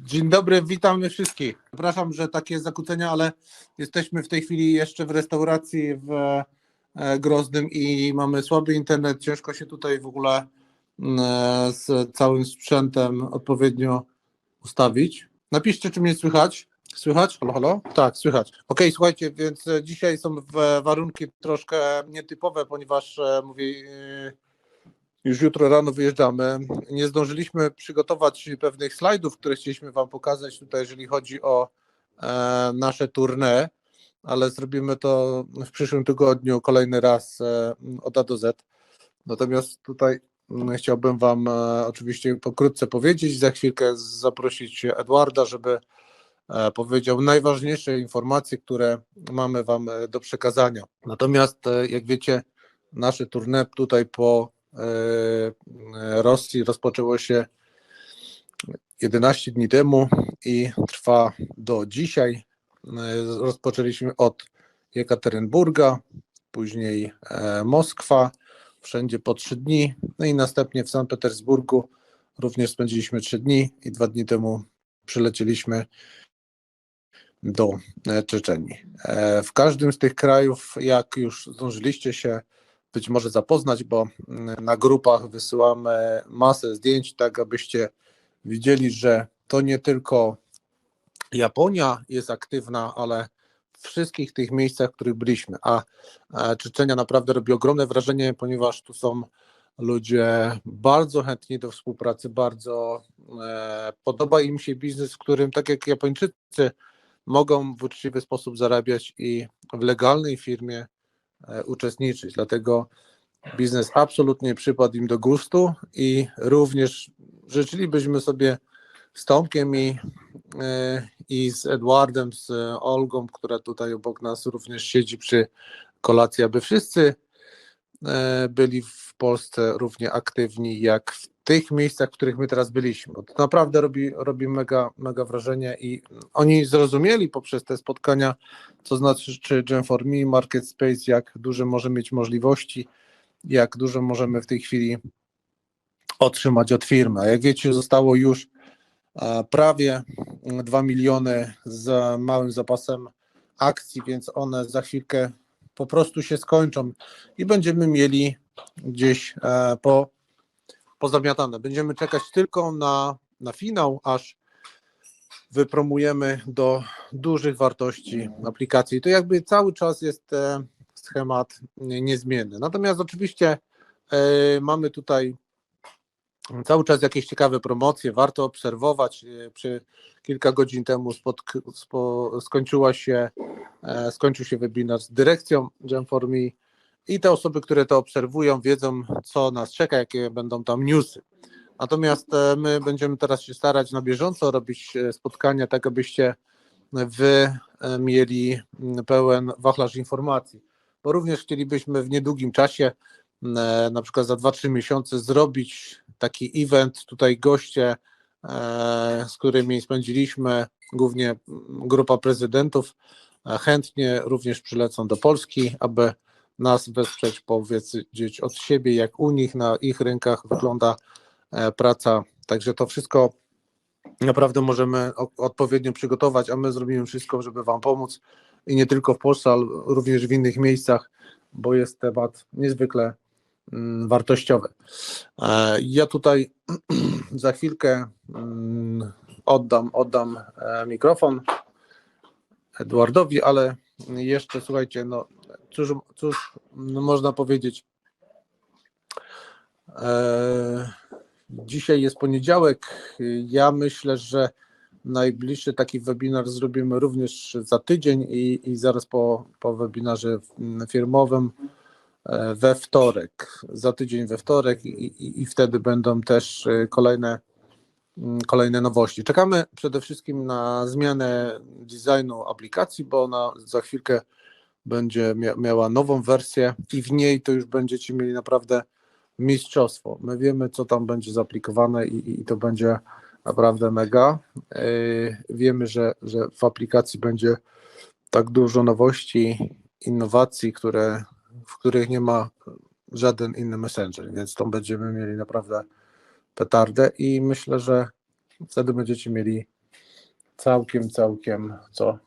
Dzień dobry, witamy wszystkich. Przepraszam, że takie zakłócenia, ale jesteśmy w tej chwili jeszcze w restauracji w e, Grozdym i mamy słaby internet. Ciężko się tutaj w ogóle e, z całym sprzętem odpowiednio ustawić. Napiszcie, czy mnie słychać. Słychać? Halo, halo? Tak, słychać. Okej, słuchajcie, więc e, dzisiaj są warunki troszkę nietypowe, ponieważ mówię, już jutro rano wyjeżdżamy. Nie zdążyliśmy przygotować pewnych slajdów, które chcieliśmy Wam pokazać tutaj, jeżeli chodzi o e, nasze tournée, ale zrobimy to w przyszłym tygodniu kolejny raz e, od A do Z. Natomiast tutaj mm, chciałbym Wam e, oczywiście pokrótce powiedzieć, za chwilkę zaprosić Edwarda, żeby powiedział najważniejsze informacje, które mamy Wam do przekazania. Natomiast, jak wiecie, nasze tournée tutaj po Rosji rozpoczęło się 11 dni temu i trwa do dzisiaj. E, Rozpoczęliśmy od Jekaterynburga, później e, Moskwa, wszędzie po 3 dni, no i następnie w Sankt Petersburgu również spędziliśmy 3 dni i dwa dni temu przylecieliśmy do e, Czeczenii. E, W każdym z tych krajów, jak już zdążyliście się być może zapoznać, bo mm, na grupach wysyłamy masę zdjęć, tak abyście widzieli, że to nie tylko Japonia jest aktywna, ale wszystkich tych miejscach, w których byliśmy. A Czeczenia naprawdę robi ogromne wrażenie, ponieważ tu są ludzie bardzo chętni do współpracy, bardzo e, podoba im się biznes, w którym tak jak Japończycy mogą w uczciwy sposób zarabiać i w legalnej firmie uczestniczyć. Dlatego biznes absolutnie przypadł im do gustu i również życzylibyśmy sobie z Tomkiem i, e, i z Edwardem, z Olgą, która tutaj obok nas również siedzi przy kolacji, aby wszyscy e, byli w Polsce równie aktywni jak w tych miejscach, w których my teraz byliśmy. To naprawdę robi, robi mega, mega wrażenie i oni zrozumieli poprzez te spotkania, co znaczy czy Gen for Me, Market Space, jak duże może mieć możliwości, jak dużo możemy w tej chwili otrzymać od firmy. A jak wiecie, zostało już e, prawie 2 miliony z małym zapasem akcji, więc one za chwilkę po prostu się skończą i będziemy mieli gdzieś e, po, pozamiatane. Będziemy czekać tylko na, na finał, aż wypromujemy do dużych wartości aplikacji. To jakby cały czas jest e, schemat nie- niezmienny. Natomiast oczywiście e, mamy tutaj cały czas jakieś ciekawe promocje, warto obserwować. E, Przy kilka godzin temu spotk- spo, skończyła się, skończył się webinar z dyrekcją Gen4Me i te osoby, które to obserwują, wiedzą, co nas czeka, jakie będą tam newsy. Natomiast e, my będziemy teraz się starać na bieżąco robić e, spotkania, tak abyście wy e, mieli pełen wachlarz informacji, bo również chcielibyśmy w niedługim czasie, na przykład za 2-3 miesiące, zrobić taki event. Tutaj goście, z którymi spędziliśmy, głównie grupa prezydentów, chętnie również przylecą do Polski, aby nas wesprzeć, powiedzieć od siebie, jak u nich na ich rynkach wygląda e, praca. Także to wszystko naprawdę możemy odpowiednio przygotować, a my zrobimy wszystko, żeby Wam pomóc i nie tylko w Polsce, ale również w innych miejscach, bo jest temat niezwykle mm, wartościowy. E, Ja tutaj za chwilkę mm, oddam, oddam e, mikrofon Edwardowi, ale jeszcze słuchajcie, no cóż, cóż no, można powiedzieć. E, Dzisiaj jest poniedziałek. Ja myślę, że najbliższy taki webinar zrobimy również za tydzień i, i zaraz po, po webinarze firmowym e, we wtorek. Za tydzień we wtorek i, i, i wtedy będą też e, kolejne, kolejne nowości. Czekamy przede wszystkim na zmianę designu aplikacji, bo ona za chwilkę będzie mia- miała nową wersję i w niej to już będziecie mieli naprawdę mistrzostwo. My wiemy, co tam będzie zaaplikowane i, i- i to będzie naprawdę mega. Yy, Wiemy, że, że w aplikacji będzie tak dużo nowości, innowacji, które, w których nie ma żaden inny messenger, więc to będziemy mieli naprawdę petardę i myślę, że wtedy będziecie mieli całkiem, całkiem co.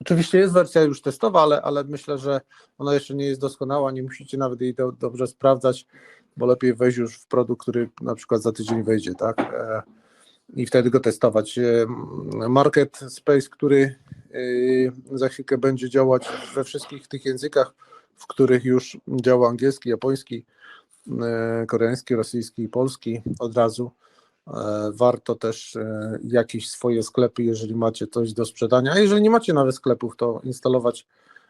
Oczywiście jest wersja już testowa, ale, ale myślę, że ona jeszcze nie jest doskonała, nie musicie nawet jej do, dobrze sprawdzać, bo lepiej wejść już w produkt, który na przykład za tydzień wejdzie, tak? E, I wtedy go testować. E, Market Space, który e, za chwilkę będzie działać we wszystkich tych językach, w których już działa angielski, japoński, koreański, rosyjski i polski od razu. E, Warto też e, jakieś swoje sklepy, jeżeli macie coś do sprzedania, a jeżeli nie macie nawet sklepów, to instalować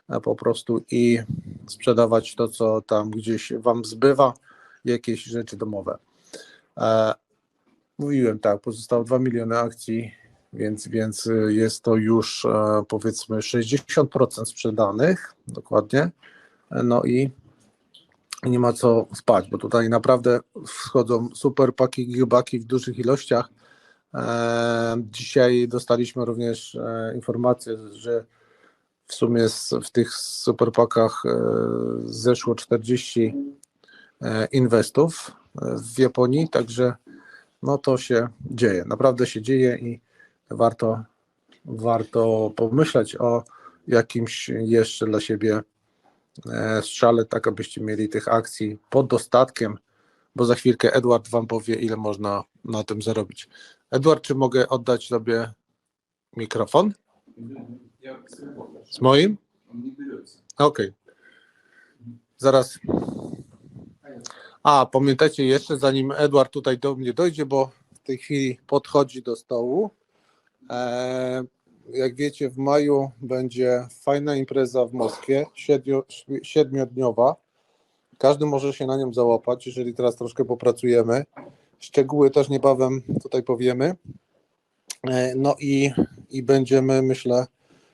e, po prostu i sprzedawać to, co tam gdzieś Wam zbywa, jakieś rzeczy domowe. E, Mówiłem tak, pozostało 2 miliony akcji, więc, więc e, jest to już e, powiedzmy 60% sprzedanych, dokładnie. E, No i nie ma co spać, bo tutaj naprawdę wchodzą super paki, gigabaki w dużych ilościach. E, Dzisiaj dostaliśmy również e, informację, że w sumie w tych superpakach e, zeszło 40 e, inwestów w Japonii, także no to się dzieje, naprawdę się dzieje i warto, warto pomyśleć o jakimś jeszcze dla siebie E, strzale, tak abyście mieli tych akcji pod dostatkiem, bo za chwilkę Edward Wam powie, ile można na tym zarobić. Edward, czy mogę oddać sobie mikrofon? Z moim? Okej. Okay. Zaraz. A, pamiętajcie jeszcze, zanim Edward tutaj do mnie dojdzie, bo w tej chwili podchodzi do stołu. Eee, jak wiecie, w maju będzie fajna impreza w Moskwie, siedmiodniowa. Każdy może się na nią załapać, jeżeli teraz troszkę popracujemy. Szczegóły też niebawem tutaj powiemy. E, no i, i będziemy, myślę,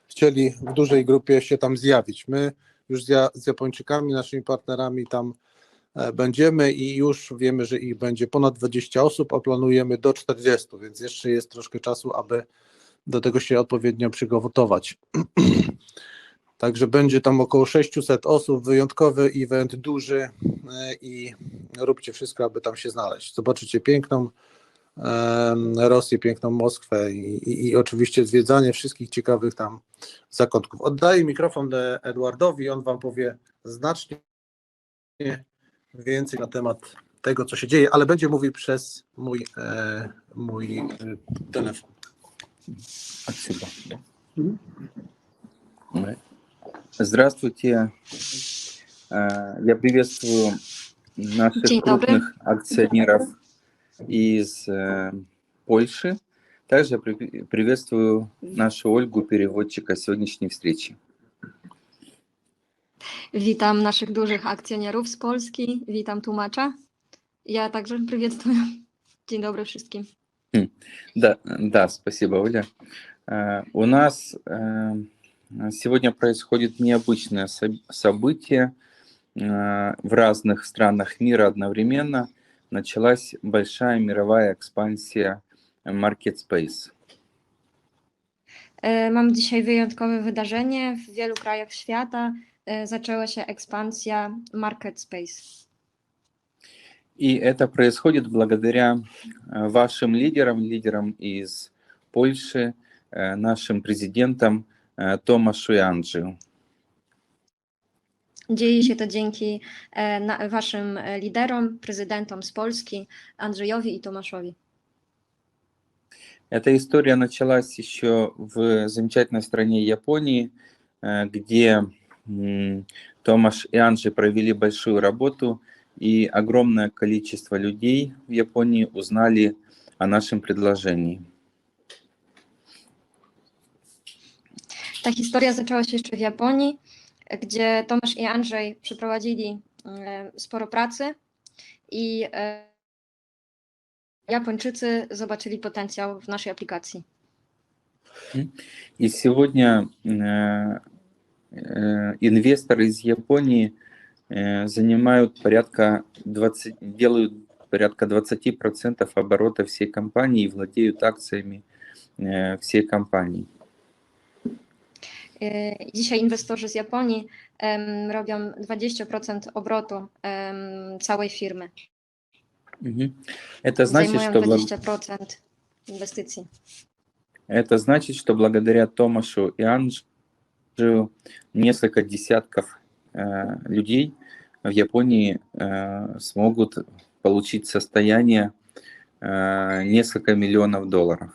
chcieli w dużej grupie się tam zjawić. My już z Japończykami, naszymi partnerami tam e, będziemy i już wiemy, że ich będzie ponad 20 osób, a planujemy do 40, więc jeszcze jest troszkę czasu, aby do tego się odpowiednio przygotować. Także będzie tam około 600 osób, wyjątkowy event, duży e, i róbcie wszystko, aby tam się znaleźć. Zobaczycie piękną Rosję, piękną Moskwę i, i, i oczywiście zwiedzanie wszystkich ciekawych tam zakątków. Oddaję mikrofon Edwardowi, on Wam powie znacznie więcej na temat tego, co się dzieje, ale będzie mówił przez mój, e, mój e, Спасибо. Здравствуйте. Э, Я приветствую наших День добрый. крупных акционеров из э, Польши. Также я при- приветствую нашу Ольгу, переводчика сегодняшней встречи. Witam naszych dużych akcjonierów z Polski, witam tłumacza. Ja także przywitam. Dzień dobry wszystkim. Да, да, спасибо, Оля. Э, У нас э, сегодня происходит необычное со- событие э, в разных странах мира одновременно. Началась большая мировая экспансия Market Space. E, Mam dzisiaj wyjątkowe wydarzenie. W wielu krajach świata e, zaczęła się ekspansja Market Space. И это происходит благодаря э, вашим лидерам, лидерам из Польши, э, нашим президентам э, Томашу и Анджию. Dzieje się to dzięki waszym liderom, prezydentom z Polski, Andrzejowi i Tomaszowi. Эта история началась еще в замечательной стране Японии, где Томаш и Анжи провели большую работу, и огромное количество людей в Японии узнали о нашем предложении. Ta historia zaczęła się jeszcze w Japonii, gdzie Tomasz i Andrzej przeprowadzili e, sporo pracy i e, Japończycy zobaczyli potencjał w naszej aplikacji. И сегодня э, э, инвесторы из Японии э, занимают порядка 20, делают порядка 20% оборота всей компании и владеют акциями э, всей компании. Dzisiaj inwestorzy z Japonii em, robią 20% obrotu em, całej firmy. Мгм. Это значит, Zajmują что благ- 20% inwestycji. Это значит, что благодаря Томашу и Анджию несколько десятков э, людей в Японии э, смогут получить состояние э, несколько миллионов долларов.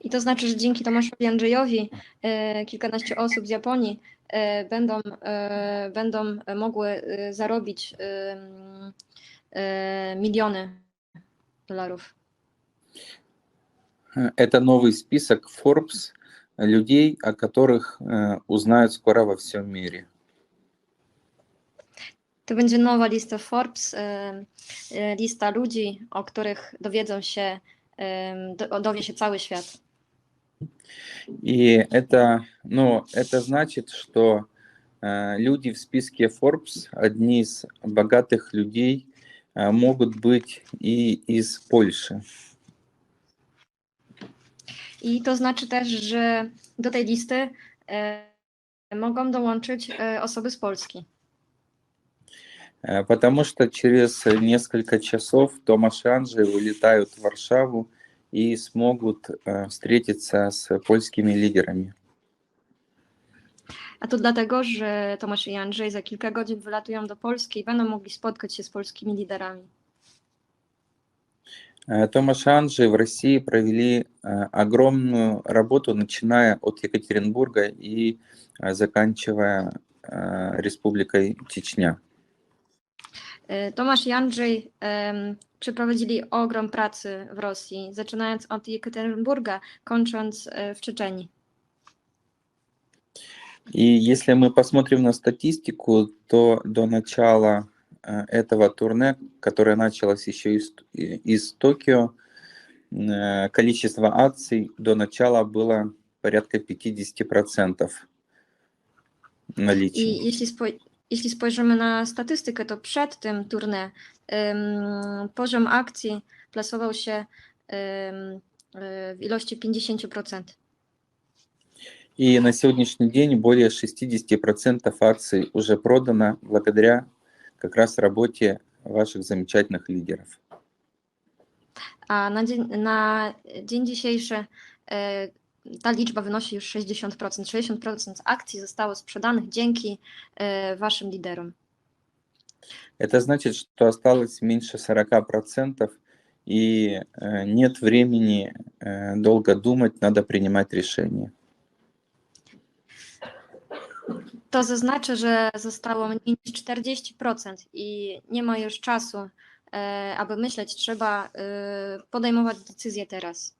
I to znaczy, że dzięki Tomaszowi Andrzejowi e, kilkanaście osób z Japonii e, będą, e, będą mogły e, zarobić e, m, e, miliony dolarów. Э, Это новый список Forbes людей, о которых э, uзнают скоро во всем мире. To będzie nowa lista Forbes, e, e, lista ludzi, o których dowiedzą się, dowie się cały świat. И это, ну, это значит, что э, люди в списке Forbes, одни из богатых людей, э, могут быть и из Польши. I to znaczy też, że do tej listy e, mogą dołączyć e, osoby z Polski. Э, Потому что через несколько часов Томаш и Анджей вылетают в Варшаву и смогут э, встретиться с польскими лидерами. A to dlatego, że Tomasz i Andrzej za kilka godzin wylatują do Polski i będą mogli spotkać się z polskimi liderami. Э, Томаш и Анджей в России провели э, огромную работу, начиная от Екатеринбурга и э, заканчивая Республикой Чечня. Tomasz i Andrzej em, przeprowadzili ogrom pracy w Rosji, zaczynając od Jekaterynburga, kończąc w Czeczenii. И если мы посмотрим на статистику, то до начала этого турне, которое началось еще из, из Токио, э, количество акций до начала было порядка 50% наличия. I jeśli, spoj- jeśli spojrzymy na statystykę, to przed tym tournée em, poziom akcji plasował się e, w ilości 50%. И на сегодняшний день более 60% акций уже продано благодаря как раз работе ваших замечательных лидеров. A na dzień, na dzień dzisiejszy e, ta liczba wynosi już 60%. 60% akcji zostało sprzedanych dzięki e, Waszym liderom. Это значит, что осталось меньше 40%, и э, нет времени э, долго думать, надо принимать решения. To zaznaczy, że zostało mniej niż 40% i nie ma już czasu, e, aby myśleć, trzeba e, podejmować decyzje teraz.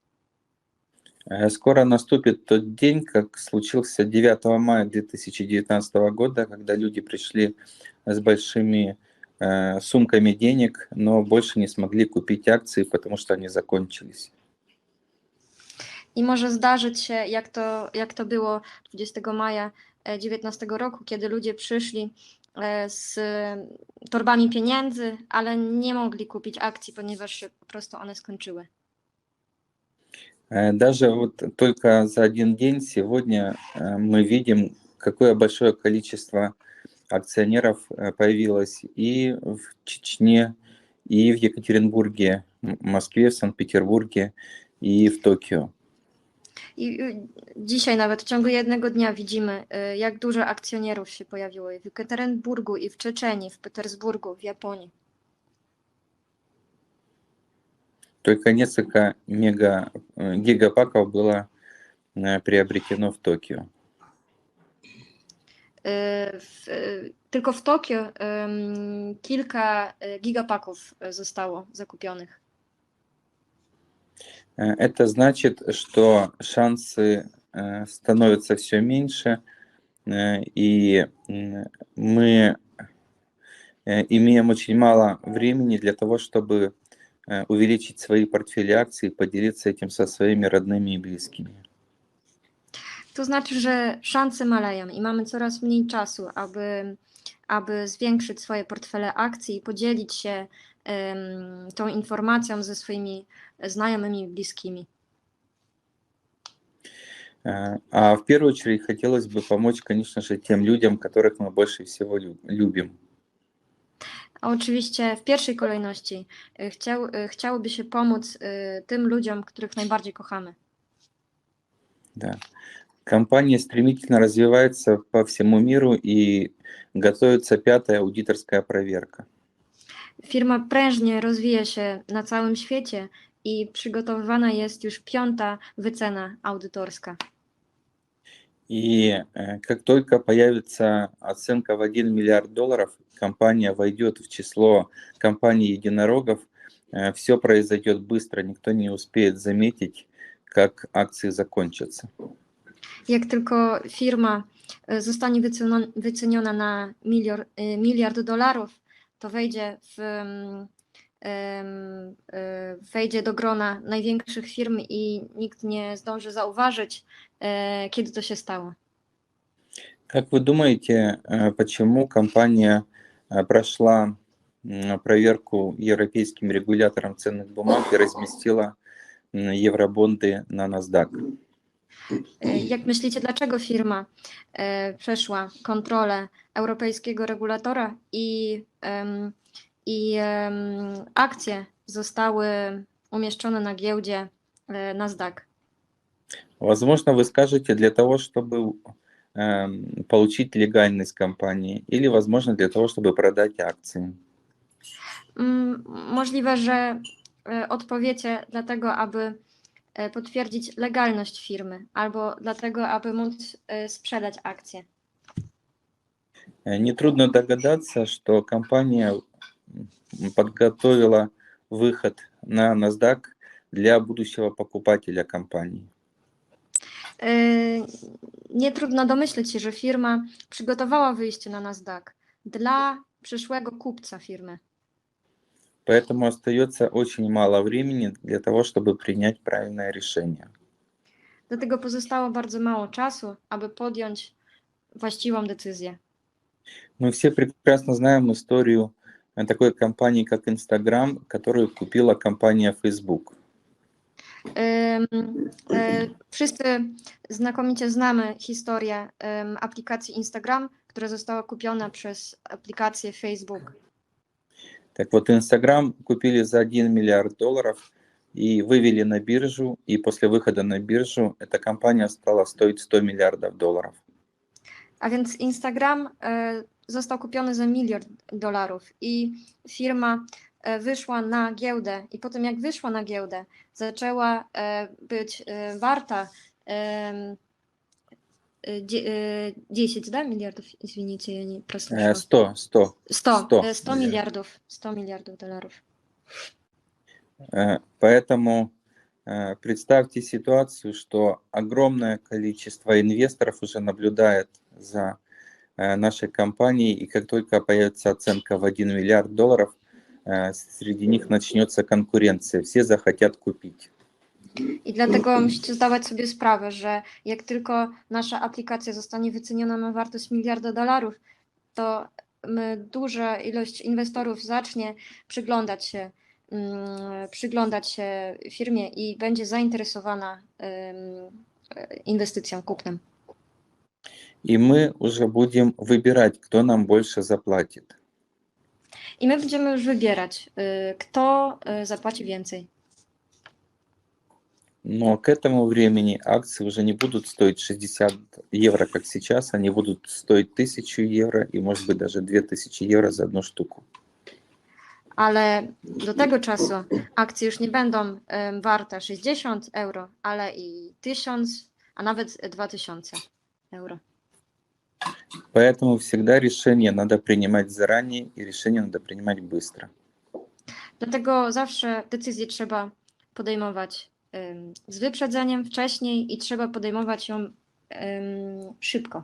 Э, Скоро наступит тот день, как случился 9 мая 2019 года, когда люди пришли с большими э, сумками денег, но больше не смогли купить акции, потому что они закончились. I może zdarzyć się, jak to, jak to było 20 maja 2019 roku, kiedy ludzie przyszli e, z torbami pieniędzy, ale nie mogli kupić akcji, ponieważ się po prostu one skończyły. Э, Даже вот только за один день сегодня э, мы видим, какое большое количество акционеров э, появилось и в Чечне, и в Екатеринбурге, Москве, в Санкт-Петербурге и в Токио. I y, dzisiaj nawet w ciągu jednego dnia widzimy, y, jak dużo akcjonierów się pojawiło i w Jekaterynburgu, i w Czeczenii, w Petersburgu, w Japonii. Только несколько мега, э, гигапаков было э, приобретено в Токио. Y, W, y, tylko w Tokio ym, kilka y, gigapaków y, zostało zakupionych. Это значит, что шансы э, становятся все меньше, э, и мы э, имеем очень мало времени для того, чтобы увеличить свои портфели акций и поделиться этим со своими родными и близкими. To znaczy, że szanse maleją i mamy coraz mniej czasu, aby, aby zwiększyć swoje portfele akcji i podzielić się em, tą informacją ze swoimi znajomymi i bliskimi. Э, А в первую очередь хотелось бы помочь, конечно же, тем людям, которых мы больше всего лю- любим. A oczywiście w pierwszej kolejności y, chciał, y, chciałoby się pomóc y, tym ludziom, których najbardziej kochamy. Да. Компания стремительно развивается по всему миру и готовится пятая аудиторская проверка. Firma prężnie rozwija się na całym świecie i przygotowywana jest już piąta wycena audytorska. И э, как только появится оценка в 1 миллиард долларов, компания войдет в число компаний-единорогов. Все произойдет быстро, никто не успеет заметить, как акции закончатся. Jak tylko firma y, zostanie wyceno- wyceniona na milior, y, miliard dolarów, to wejdzie w, mm, em, y, wejdzie do grona największych firm i nikt nie zdąży zauważyć, e, kiedy to się stało. Как вы думаете, э, почему компания э, прошла м, проверку европейским регулятором ценных бумаг и разместила м, евробонды на NASDAQ? E, Jak myślicie, dlaczego firma e, przeszła kontrolę europejskiego regulatora i, em, i em, akcje zostały umieszczone na giełdzie e, Nasdaq? Возможно, вы скажете для того, чтобы эм, получить легальность компании, или, возможно, для того, чтобы продать акции. Mm, Możliwe, że e, odpowiecie dlatego, aby e, potwierdzić legalność firmy, albo dlatego, aby móc e, sprzedać akcje. Э, Нетрудно догадаться, что компания м, подготовила выход на NASDAQ для будущего покупателя компании. E, Nie trudno domyśleć się, że firma przygotowała wyjście na Nasdaq dla przyszłego kupca firmy. Поэтому остается очень мало времени для того, чтобы принять правильное решение. Dlatego pozostało bardzo mało czasu, aby podjąć właściwą decyzję. Мы все прекрасно знаем историю э, такой компании, как Instagram, которую купила компания Facebook. E, Wszyscy znakomicie znamy historię em, aplikacji Instagram, która została kupiona przez aplikację Facebook. Так вот, Instagram купили за 1 миллиард долларов и вывели на биржу, и после выхода на биржу эта компания стала стоить 100 миллиардов долларов. A więc Instagram e, został kupiony za miliard dolarów i firma e, wyszła na giełdę i po tym jak wyszła na giełdę, zaczęła e, być e, warta e, e, 10 да, миллиардов, извините, я не Э, прослушала. 100, 100. 100, 100 e, 100 miliardów, 100 miliardów dolarów. Э, Поэтому э, представьте ситуацию, что огромное количество инвесторов уже наблюдает за э, нашей компанией, и как только появится оценка в 1 миллиард долларов, э, среди них начнется конкуренция, все захотят купить. I dlatego musicie zdawać sobie sprawę, że jak tylko nasza aplikacja zostanie wyceniona na wartość miliarda dolarów, to mm, duża ilość inwestorów zacznie przyglądać się, mm, przyglądać się firmie i będzie zainteresowana em, inwestycją, kupnem. И мы уже будем выбирать, кто нам больше заплатит. I my będziemy już wybierać, y, kto y, zapłaci więcej. Но к этому времени акции уже не будут стоить 60 евро, как сейчас, они будут стоить 1000 евро и, может быть, даже 2000 евро за одну штуку. Ale do tego czasu akcje już nie będą em, warte 60 euro, ale i 1000, a nawet 2000 euro. Поэтому всегда решение надо принимать заранее и решение надо принимать bыстро. Dlatego zawsze decyzję trzeba podejmować em, z wyprzedzeniem wcześniej i trzeba podejmować ją em, szybko.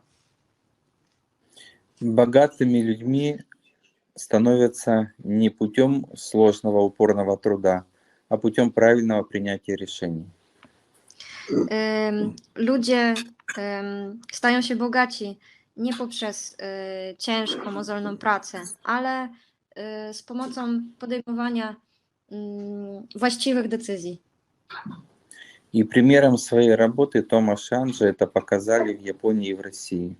Богатыми людьми становятся не путем сложного упорного труда, а путем правильного принятия решений. Em, Ludzie em, stają się bogaci nie poprzez e, ciężką, mozolną pracę, ale e, z pomocą podejmowania mm, właściwych decyzji. И примером своей работы Тома Шанджа это показали в Японии и в России.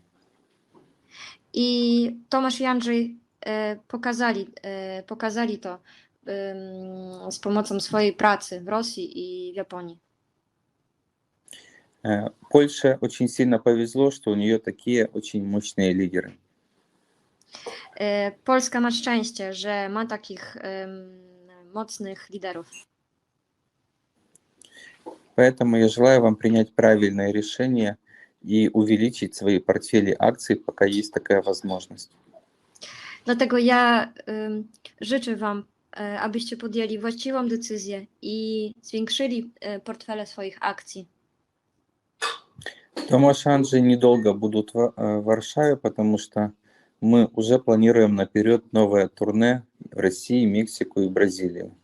И Томаш Янджи э, показали, э, показали то э, с помощью своей работы в России и в Японии. Э, Польша очень сильно повезло, что у нее такие очень мощные лидеры. Э, Польская ma счастье, что ma таких um, mocnych liderów. Поэтому я желаю вам принять правильное решение и увеличить свои портфели акций, пока есть такая возможность. Dlatego ja ym, życzę Wam, e, abyście podjęli właściwą decyzję i zwiększyli e, portfele swoich akcji. Томаш и Анджей недолго будут в Варшаве, потому что мы уже планируем наперед новое турне в России, Мексику и Бразилию.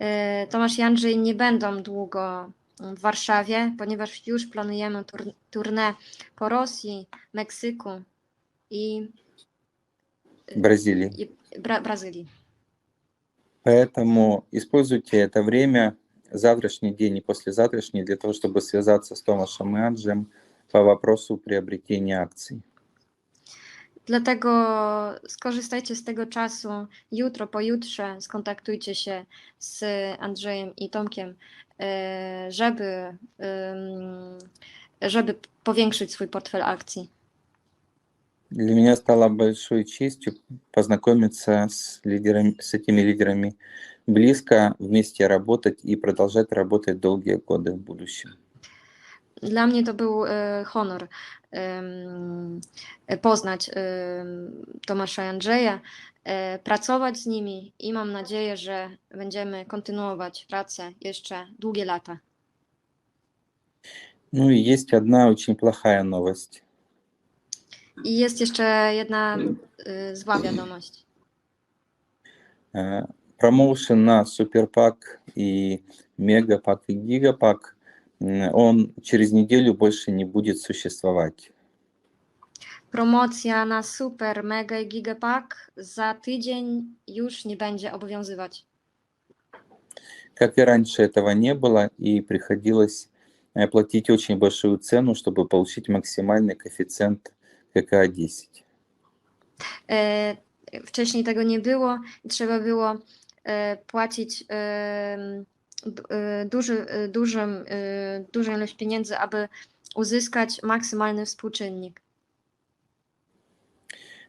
E, Tomasz i Andrzej nie będą długo w Warszawie, ponieważ już planujemy tur turnę po Rosji, Meksyku i, Бразилии. i Bra Brazylii. Поэтому используйте это время, завтрашний день и послезавтрашний, для того, чтобы связаться с Томашем и Анджем по вопросу приобретения акций. Dlatego skorzystajcie z tego czasu jutro, pojutrze, skontaktujcie się z Andrzejem i Tomkiem, e, żeby, ym, żeby powiększyć swój portfel akcji. Для меня стало большой честью познакомиться с, лидерами, с этими лидерами близко, вместе работать и продолжать работать долгие годы в будущем. Dla mnie to był e, honor em, poznać em, Tomasza i Andrzeja, e, pracować z nimi i mam nadzieję, że będziemy kontynuować pracę jeszcze długie lata. Ну и есть одна очень плохая новость. I jest jeszcze jedna y, zła wiadomość. Э, Промоушен на Суперпак и Мегапак и Гигапак, м, он через неделю больше не будет существовать. Promocja na Super, Mega i Gigapack za tydzień już nie będzie obowiązywać. Как и раньше этого не было, и приходилось э, платить очень большую цену, чтобы получить максимальный коэффициент ККА-10. E, Wcześniej tego nie było i trzeba było płacić duży, e, dużym, e, dużą ilość pieniędzy, aby uzyskać maksymalny współczynnik.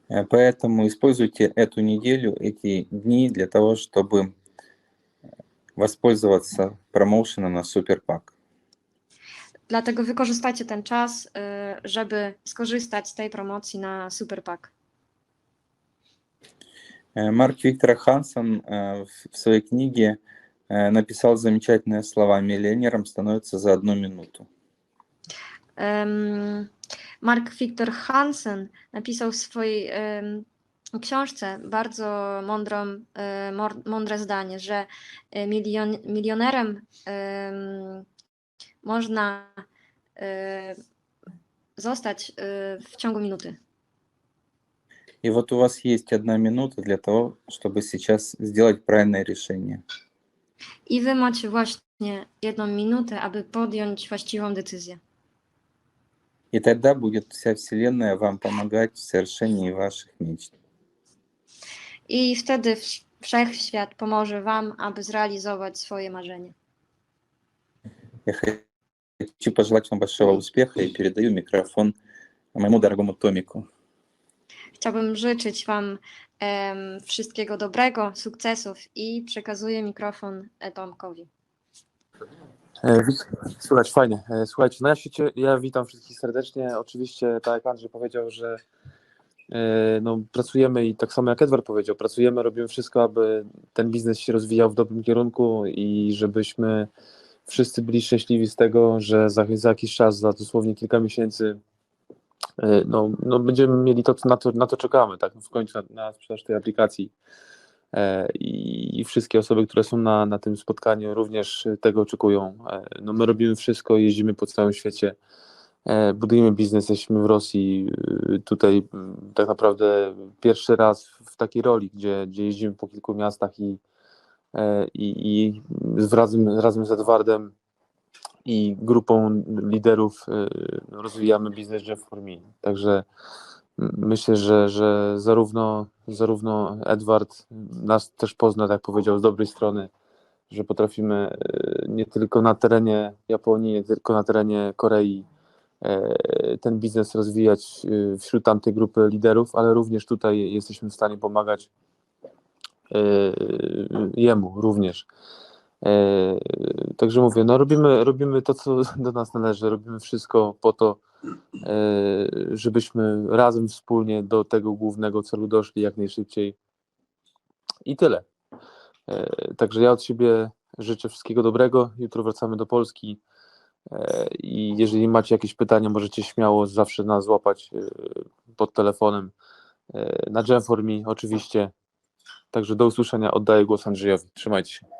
Э, Поэтому используйте эту неделю, эти дни для того, чтобы воспользоваться промоушеном на Суперпак. Dlatego wykorzystajcie ten czas, e, żeby skorzystać z tej promocji na Superpack. Э, Марк Виктор Хансон э, в в своей книге э, написал замечательные слова «Миллионером становится за одну минуту». Em, Mark Victor Hansen napisał w swojej em, książce bardzo mądrą, e, mądre zdanie, że e, milion, milionerem em, można e, zostać e, w ciągu minuty. И вот у вас есть одна минута для того, чтобы сейчас сделать правильное решение. I wy macie właśnie jedną minutę, aby podjąć właściwą decyzję. И тогда будет вся Вселенная вам помогать в совершении ваших мечт. I wtedy wsz- wszechświat pomoże wam, aby zrealizować swoje marzenie. Я хочу пожелать вам большого успеха и передаю микрофон моему дорогому Томику. Chciałbym życzyć Wam em, wszystkiego dobrego, sukcesów i przekazuję mikrofon e, Tomkowi. E, Słychać, fajnie. E, Słuchajcie, no ja, się, ja witam wszystkich serdecznie. Oczywiście, tak jak Andrzej powiedział, że no, pracujemy i tak samo jak Edward powiedział, pracujemy, robimy wszystko, aby ten biznes się rozwijał w dobrym kierunku i żebyśmy wszyscy byli szczęśliwi z tego, że za, za jakiś czas, za dosłownie kilka miesięcy, no, no będziemy mieli to, na to, na to czekamy, tak, w końcu na, na sprzedaż tej aplikacji. E, I, wszystkie osoby, które są na, na tym spotkaniu, również tego oczekują. E, No my robimy wszystko, jeździmy po całym świecie, e, budujemy biznes, jesteśmy w Rosji. e, Tutaj mm, tak naprawdę pierwszy raz w takiej roli, gdzie, gdzie jeździmy po kilku miastach i, e, i, i razem, razem z Edwardem i grupą liderów no, rozwijamy biznes Jeff for Me. Także myślę, że, że zarówno, zarówno Edward nas też pozna, tak powiedział, z dobrej strony, że potrafimy e, nie tylko na terenie Japonii, nie tylko na terenie Korei e, ten biznes rozwijać wśród tamtej grupy liderów, ale również tutaj jesteśmy w stanie pomagać jemu również. E, Także mówię, no robimy, robimy to, co do nas należy, robimy wszystko po to, e, żebyśmy razem wspólnie do tego głównego celu doszli jak najszybciej. I tyle. E, Także ja od siebie życzę wszystkiego dobrego. Jutro wracamy do Polski. I jeżeli macie jakieś pytania, możecie śmiało zawsze nas złapać pod telefonem. Na Jamformi oczywiście. Także do usłyszenia. Oddaję głos Andrzejowi. Trzymajcie się.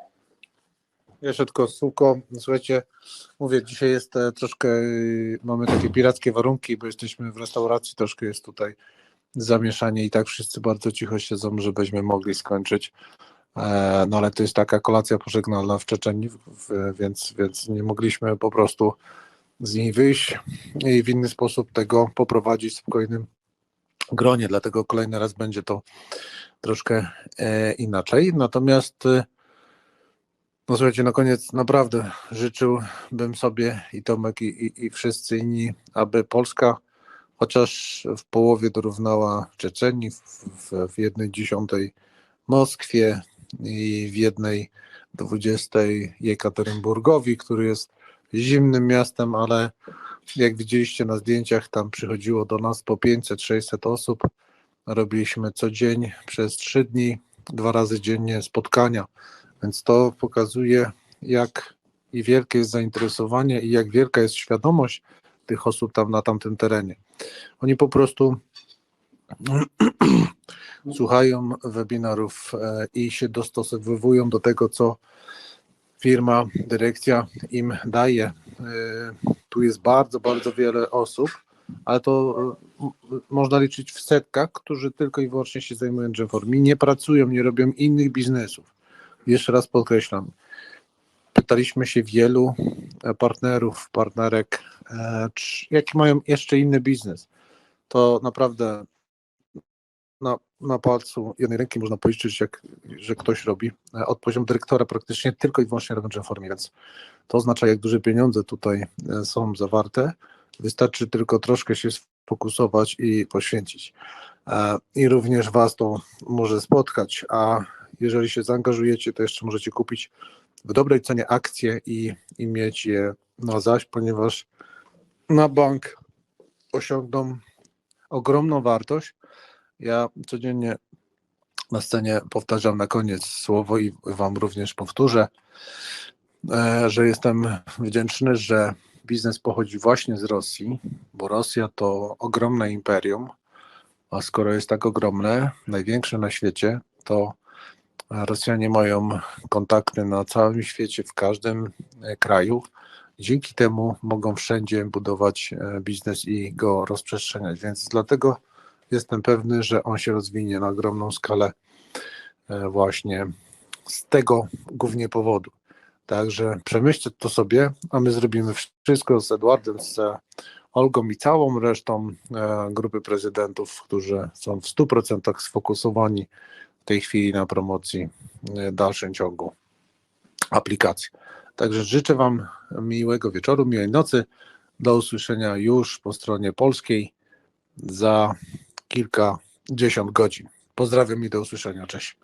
Jeszcze tylko słówko. Słuchajcie, mówię, dzisiaj jest e, troszkę, y, mamy takie pirackie warunki, bo jesteśmy w restauracji, troszkę jest tutaj zamieszanie i tak wszyscy bardzo cicho siedzą, żebyśmy mogli skończyć. E, No ale to jest taka kolacja pożegnalna w Czeczeniu, więc, więc nie mogliśmy po prostu z niej wyjść i w inny sposób tego poprowadzić w spokojnym gronie, dlatego kolejny raz będzie to troszkę e, inaczej. Natomiast e, no słuchajcie, na koniec naprawdę życzyłbym sobie i Tomek i, i, i wszyscy inni, aby Polska chociaż w połowie dorównała Czeczenii, w, w, w jednej dziesiątej Moskwie i w jednej dwudziestej Jekaterynburgowi, który jest zimnym miastem, ale jak widzieliście na zdjęciach, tam przychodziło do nas po 500-600 osób. Robiliśmy co dzień przez trzy dni, dwa razy dziennie spotkania. Więc to pokazuje, jak i wielkie jest zainteresowanie i jak wielka jest świadomość tych osób tam na tamtym terenie. Oni po prostu słuchają webinarów e, i się dostosowują do tego, co firma, dyrekcja im daje. E, Tu jest bardzo, bardzo wiele osób, ale to e, można liczyć w setkach, którzy tylko i wyłącznie się zajmują Jamformi, nie pracują, nie robią innych biznesów. Jeszcze raz podkreślam, pytaliśmy się wielu e, partnerów, partnerek, e, czy- mają jeszcze inny biznes. To naprawdę na, na palcu jednej ręki można policzyć, jak, że ktoś robi. E, Od poziomu dyrektora praktycznie tylko i wyłącznie robią Jamformi, więc to oznacza, jak duże pieniądze tutaj są zawarte. Wystarczy tylko troszkę się sfokusować i poświęcić. I również Was to może spotkać, a jeżeli się zaangażujecie, to jeszcze możecie kupić w dobrej cenie akcje i, i mieć je na zaś, ponieważ na bank osiągną ogromną wartość. Ja codziennie na scenie powtarzam na koniec słowo i Wam również powtórzę, e, że jestem wdzięczny, że biznes pochodzi właśnie z Rosji, bo Rosja to ogromne imperium, a skoro jest tak ogromne, największe na świecie, to Rosjanie mają kontakty na całym świecie, w każdym e, kraju. Dzięki temu mogą wszędzie budować e, biznes i go rozprzestrzeniać. Więc dlatego jestem pewny, że on się rozwinie na ogromną skalę e, właśnie z tego głównie powodu. Także przemyślcie to sobie, a my zrobimy wszystko z Edwardem, z Olgą i całą resztą grupy prezydentów, którzy są w 100% sfokusowani tej chwili na promocji e, w dalszym ciągu aplikacji. Także życzę Wam miłego wieczoru, miłej nocy. Do usłyszenia już po stronie polskiej za kilkadziesiąt godzin. Pozdrawiam i do usłyszenia. Cześć.